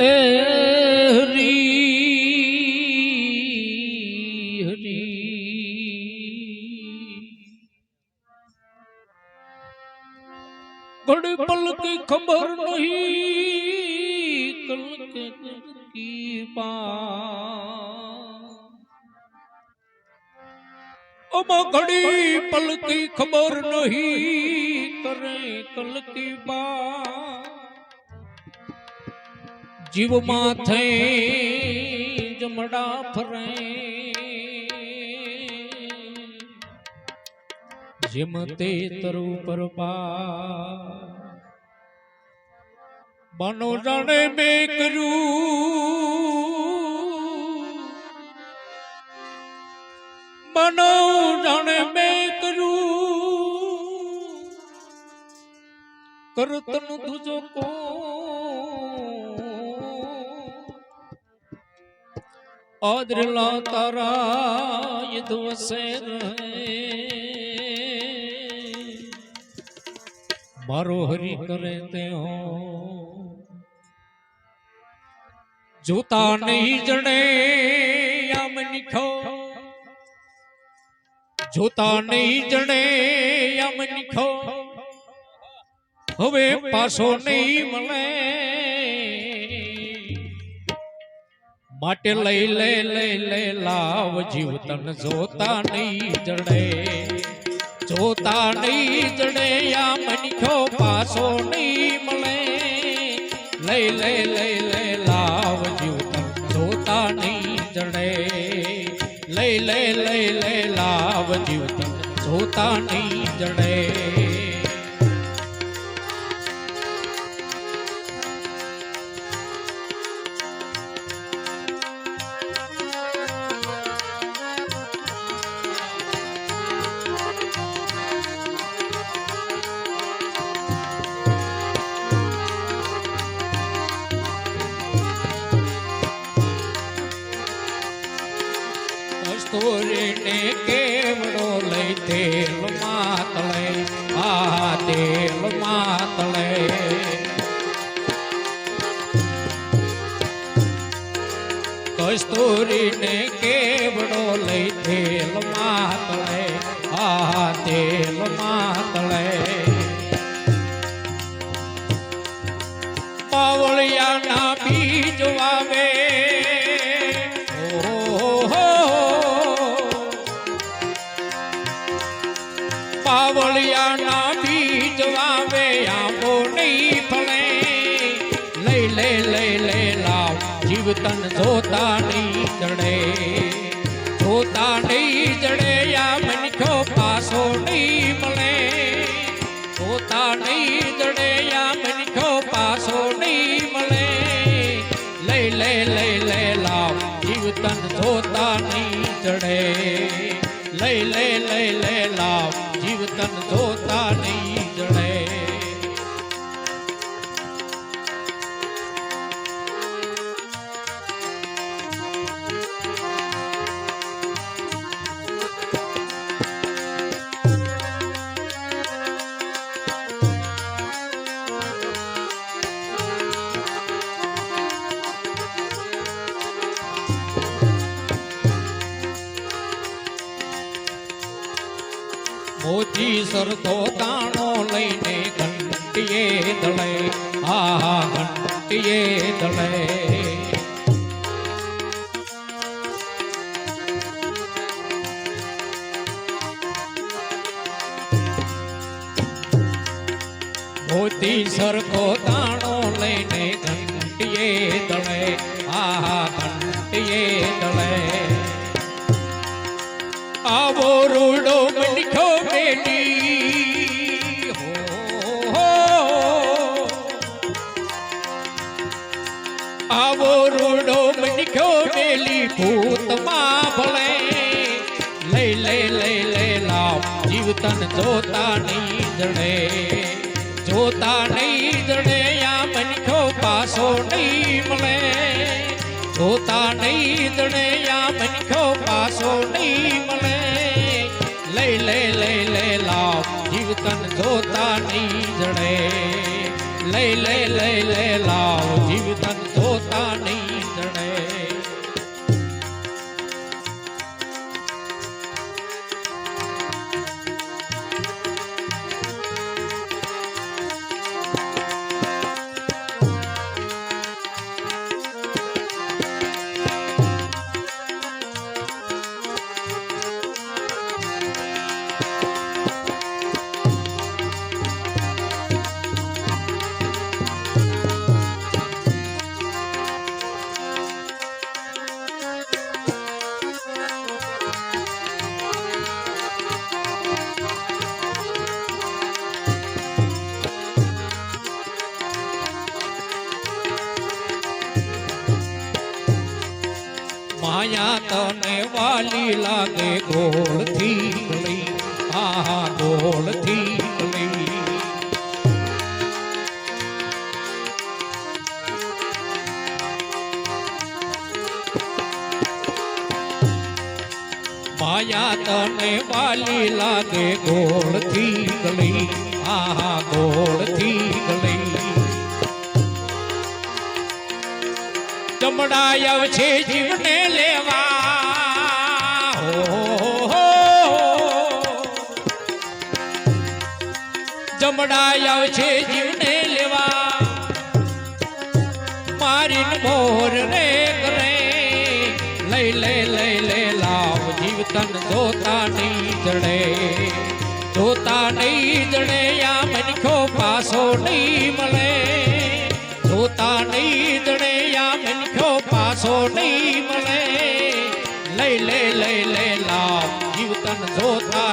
એ હરી હરી. ઘડી પલ की ખબર નહીં કલ કે પા ઘડી પલ की ખબર નહીં કરે કલ કી બા જીવ માથે જમડા ફરે. જેમ તે તરુ પર પા બનો જાણે મેં કર્યું. બનો જાણે મેં કર્યું. કરતન તુજો કો આદરલા તારા યુદ્ધ વસે રહે મારો હરી કરે તે હો જોતા નહીં જણે આમ નિખો જોતા નહીં જણે નિખો હવે પાછો નહીં મળે માટે લઈ લે લઈ લે લાવ જીવ તન જોતા નહીં જડે. જોતા નહીં જડે આ મનખો પાછો નહીં મળે. લઈ લે લઈ લે લાવ જીવ તન જોતા નહીં જડે. લઈ લે લઈ લે લાવ જીવ તન જોતા નહીં જડે. તેલ માતળે કસ્તુરીને કેવડો લઈ તેલ માતળે આ તેલ માતળે. પાવળિયાના બીજ વાવે. ઓહો. પાવળિયાના તન જોતા નહીં જડે. જોતા નહીં જડે, આ મનખો પાસો નહીં મળે. જોતા નહીં જડે, આ મનખો પાસો નહીં મળે. લઈ લે લઈ લે લાવ જીવ તન જોતા નહીં જડે. લઈ લે લઈ લે લાવ જીવ તન જોતા નહીં જડે. સરતો તાણો લઈને ઘંટીએ દળે. આ ઘંટીએ દળે. મોતી સરખો તાણો લઈને ઘંટીએ ભૂતમાં ભળે લઈ લઈ લઈ લે લાવ. જીવતન જોતા નહીં જડે. જોતા નહીં જડે આ મનખો પાસો નહીં મળે. જોતા નહીં જડે આ મનખો પાસો નહીં મળે. લઈ લે લઈ લે લાવ. જીવતન જોતા નહીં જડે. લઈ લે લઈ લે માયા તને વાલી લાગે ગોળથી ગળી આહા, ગોળથી ગળી માયા તને વાલી લાગે ગોળથી ગળી ગોળથી ગળી ચમડાય છે જીવને લેવા. જમડાયવ. છે જીવને લેવા. મારી મોર રે કરે લઈ લે લઈ લે લાવ. જીવ તન જોતા નહીં જડે, જોતા નહીં જડે. જીવ જોતા